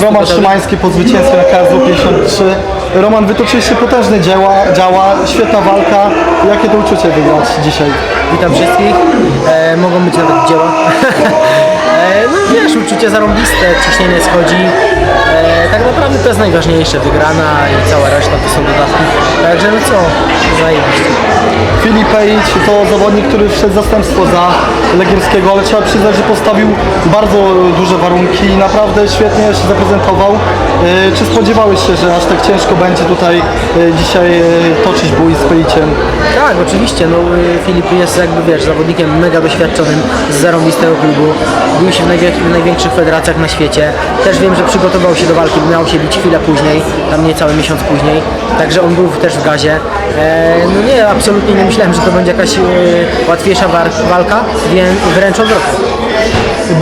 Roman? Szymański po zwycięstwie na KSW 53. Roman, wytoczyliście potężne dzieła, działa, świetna walka. Jakie to uczucie wygrać dzisiaj? Witam wszystkich. E, mogą być nawet dzieła. e, no wiesz, uczucie zarąbiste, ciśnienie schodzi. E, tak naprawdę to jest najważniejsze, wygrana i cała reszta to są dodatki. Także no co, zajebiście. Filip Pejć to zawodnik, który wszedł w zastępstwo za Legierskiego, ale trzeba przyznać, że postawił bardzo duże warunki i naprawdę świetnie się zaprezentował. E, Czy spodziewałeś się, że aż tak ciężko będzie tutaj e, dzisiaj e, toczyć bój z Pejciem? Tak, oczywiście, no y, Filip jest jakby wiesz, zawodnikiem mega doświadczonym z zarąbistego klubu. Bił się w najwię- w największych federacjach na świecie. Też wiem, że przygotował się do walki, bo miał się bić chwilę później, tam niecały miesiąc później. Także on był też w gazie. E, no nie, absolutnie nie myślałem, że to będzie jakaś e, łatwiejsza walka, więc wręcz odwrotnie.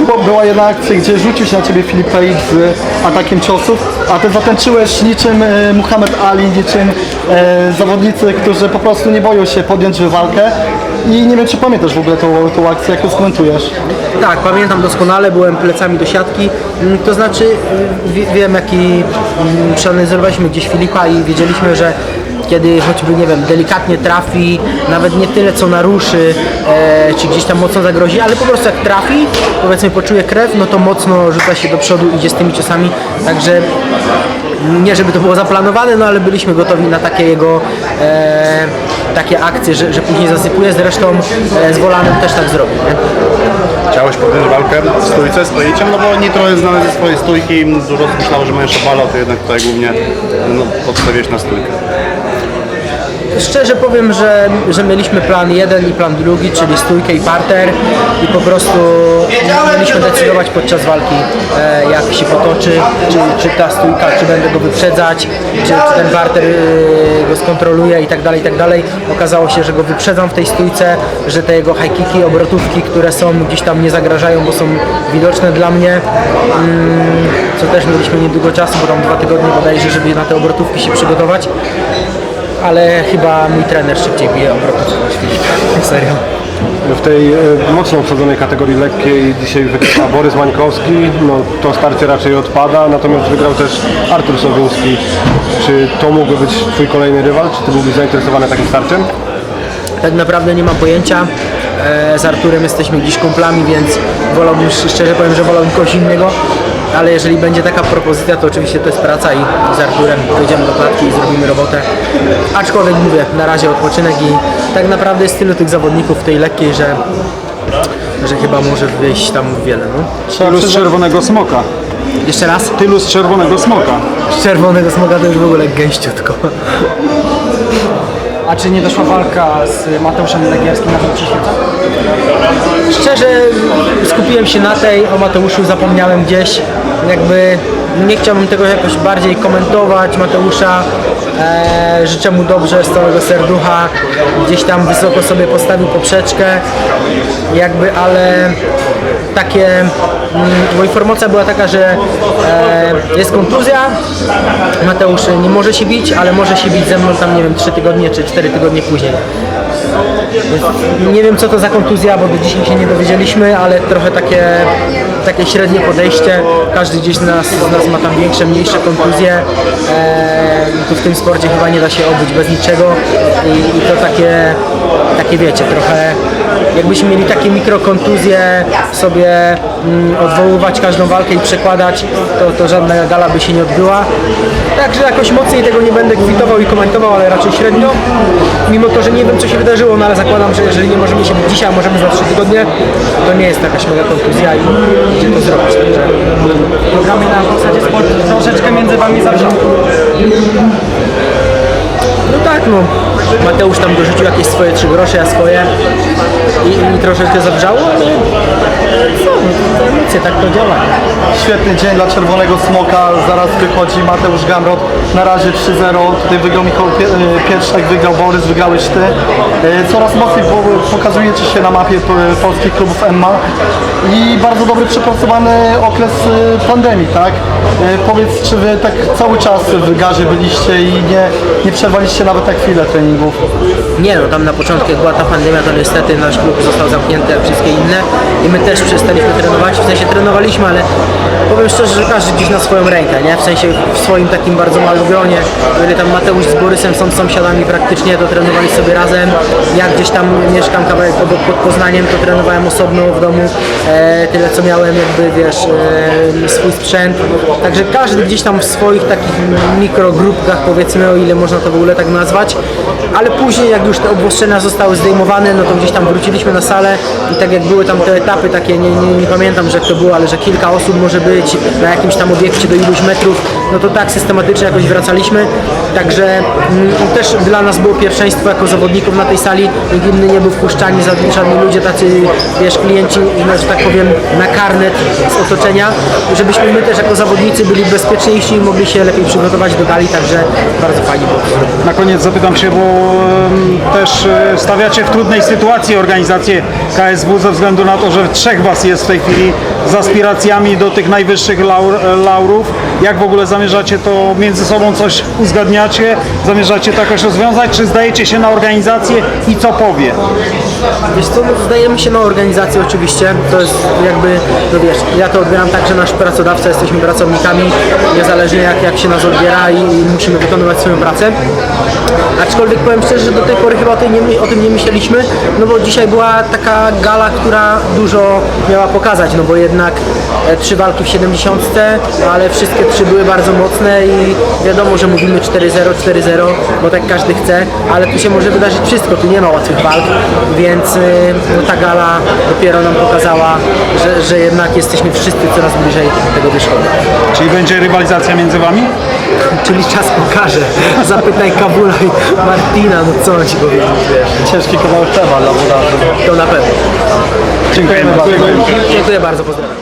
Było, była jedna akcja, gdzie rzucił się na ciebie Filip Pejć z atakiem ciosów, a ty zatęczyłeś niczym e, Muhammad Ali, niczym e, zawodnicy, którzy po prostu nie boją się podjąć walkę. I nie wiem, czy pamiętasz w ogóle tą, tą akcję, jak ją skomentujesz. Tak, pamiętam doskonale, byłem plecami do siatki, Mm, to znaczy y, wie, wiem jaki mm, przeanalizowaliśmy gdzieś Filipa i wiedzieliśmy, że kiedy choćby, nie wiem, delikatnie trafi, nawet nie tyle co naruszy, e, czy gdzieś tam mocno zagrozi, ale po prostu jak trafi, powiedzmy poczuje krew, no to mocno rzuca się do przodu, idzie z tymi ciosami, także nie żeby to było zaplanowane, no ale byliśmy gotowi na takie jego e, takie akcje, że, że później zasypuje, zresztą e, z Wolanem też tak zrobił. Nie? Chciałeś podjąć walkę w stójce z no bo Nitro jest znany ze swojej stójki, dużo myślało, że mają szabala, to jednak tutaj głównie no, podstawiłeś na stójkę. Szczerze powiem, że, że mieliśmy plan jeden i plan drugi, czyli stójkę i parter i po prostu mieliśmy decydować podczas walki, e, jak się potoczy, czy, czy ta stójka, czy będę go wyprzedzać, czy, czy ten parter e, go skontroluje i tak dalej, i tak dalej. Okazało się, że go wyprzedzam w tej stójce, że te jego high kicki, obrotówki, które są gdzieś tam nie zagrażają, bo są widoczne dla mnie, mm, co też mieliśmy niedługo czasu, bo tam dwa tygodnie bodajże, żeby na te obrotówki się przygotować ale chyba mój trener szybciej bije obrotów niż Filip. Serio. W tej e, mocno obsadzonej kategorii lekkiej dzisiaj wygrał Borys Mańkowski, no to starcie raczej odpada, natomiast wygrał też Artur Sowiński. Czy to mógłby być Twój kolejny rywal? Czy Ty byłbyś zainteresowany takim starciem? Tak naprawdę nie mam pojęcia. E, Z Arturem jesteśmy gdzieś kumplami, więc wolałbym, szczerze powiem, że wolałbym kogoś innego. Ale jeżeli będzie taka propozycja, to oczywiście to jest praca i z Arturem dojdziemy do klatki i zrobimy robotę. Aczkolwiek mówię, na razie odpoczynek i tak naprawdę jest tylu tych zawodników w tej lekkiej, że, że chyba może wyjść tam wiele. No. Tylu z czerwonego smoka. Jeszcze raz? Tylu z czerwonego smoka. Z czerwonego smoga to już w ogóle gęściutko. A czy nie doszła walka z Mateuszem Legierskim na tym? Szczerze skupiłem się na tej, o Mateuszu zapomniałem gdzieś, jakby nie chciałbym tego jakoś bardziej komentować. Mateusza, e, życzę mu dobrze z całego serducha, gdzieś tam wysoko sobie postawił poprzeczkę, jakby, ale takie, mm, bo informacja była taka, że e, jest kontuzja, Mateusz nie może się bić, ale może się bić ze mną tam, nie wiem, 3 tygodnie czy 4 tygodnie później. Nie wiem co to za kontuzja, bo do dzisiaj się nie dowiedzieliśmy, ale trochę takie, takie średnie podejście. Każdy gdzieś z nas, z nas ma tam większe, mniejsze kontuzje. Eee, tu w tym sporcie chyba nie da się obyć bez niczego i, i to takie, takie wiecie, trochę jakbyśmy mieli takie mikrokontuzje sobie mm, odwoływać każdą walkę i przekładać, to, to żadna gala by się nie odbyła. Także jakoś mocniej tego nie będę kwitował i komentował, ale raczej średnio. Mimo to, że nie wiem co się wydarzyło, no ale zakładam, że jeżeli nie możemy się dzisiaj, a możemy za 3 tygodnie, to nie jest jakaś mega kontuzja i idzie to zrobić. Także Programy na zasadzie sport troszeczkę między wami zawsze. No tak, no. Mateusz tam dorzucił jakieś swoje trzy grosze, ja swoje i, i troszeczkę zabrzało, ale co, no to emocje, tak to działa. Świetny dzień dla Czerwonego Smoka, zaraz wychodzi Mateusz Gamrot, na razie 3-0, tutaj wygrał Michał Pie- e, Pietrzak, wygrał Borys, wygrałeś Ty. E, Coraz mocniej po- pokazujecie się na mapie polskich klubów MMA i bardzo dobry przepracowany okres e, pandemii, tak? Powiedz, czy Wy tak cały czas w gazie byliście i nie, nie przerwaliście nawet tylko te chwile treningów. Nie no, tam na początku jak była ta pandemia, to niestety nasz klub został zamknięty wszystkie inne. I my też przestaliśmy trenować, w sensie trenowaliśmy, ale powiem szczerze, że każdy gdzieś na swoją rękę, nie? W sensie w swoim takim bardzo małym gronie, o ile tam Mateusz z Borysem są sąsiadami praktycznie, to trenowali sobie razem, ja gdzieś tam mieszkam kawałek obok pod Poznaniem, to trenowałem osobno w domu, e, tyle co miałem jakby, wiesz, e, swój sprzęt, także każdy gdzieś tam w swoich takich mikrogrupkach powiedzmy, o ile można to w ogóle tak nazwać, ale później jak już te obostrzenia zostały zdejmowane, no to gdzieś tam wróciliśmy na salę i tak jak były tam te etapy takie, nie, nie, nie pamiętam, że to było, ale że kilka osób może być na jakimś tam obiekcie do iluś metrów, no to tak systematycznie jakoś wracaliśmy, także mm, też dla nas było pierwszeństwo jako zawodników na tej sali, nikt inny nie był wpuszczani, żadni, ludzie tacy, wiesz, klienci, no, że tak powiem, na karnet z otoczenia, żebyśmy my też jako zawodnicy byli bezpieczniejsi i mogli się lepiej przygotować do gali, także bardzo fajnie było. Koniec zapytam się, bo też e, stawiacie w trudnej sytuacji organizację KSW ze względu na to, że trzech Was jest w tej chwili z aspiracjami do tych najwyższych laur, laurów. Jak w ogóle zamierzacie to między sobą coś uzgadniacie? Zamierzacie to jakoś rozwiązać? Czy zdajecie się na organizację i co powie? Wiesz co, no, zdajemy się na organizację oczywiście, to jest jakby, no wiesz, ja to odbieram tak, że nasz pracodawca, jesteśmy pracownikami, niezależnie jak, jak się nas odbiera i, i musimy wykonywać swoją pracę. Aczkolwiek powiem szczerze, że do tej pory chyba o, tej nie, o tym nie myśleliśmy, no bo dzisiaj była taka gala, która dużo miała pokazać, no bo jednak e, trzy walki w 70, ale wszystkie trzy były bardzo mocne i wiadomo, że mówimy 4-0, 4-0, bo tak każdy chce, ale tu się może wydarzyć wszystko, tu nie ma łatwych walk, więc y, no, ta gala dopiero nam pokazała, że, że jednak jesteśmy wszyscy coraz bliżej tego wierzchołka. Czyli będzie rywalizacja między Wami? Czyli czas pokaże. Zapytaj Kabula i Martina, no co on ci powiedzieć, wiesz. Ciężki kawałek chleba dla włodarzy. To na pewno. Dziękujemy bardzo. Dziękuję bardzo, pozdrawiam.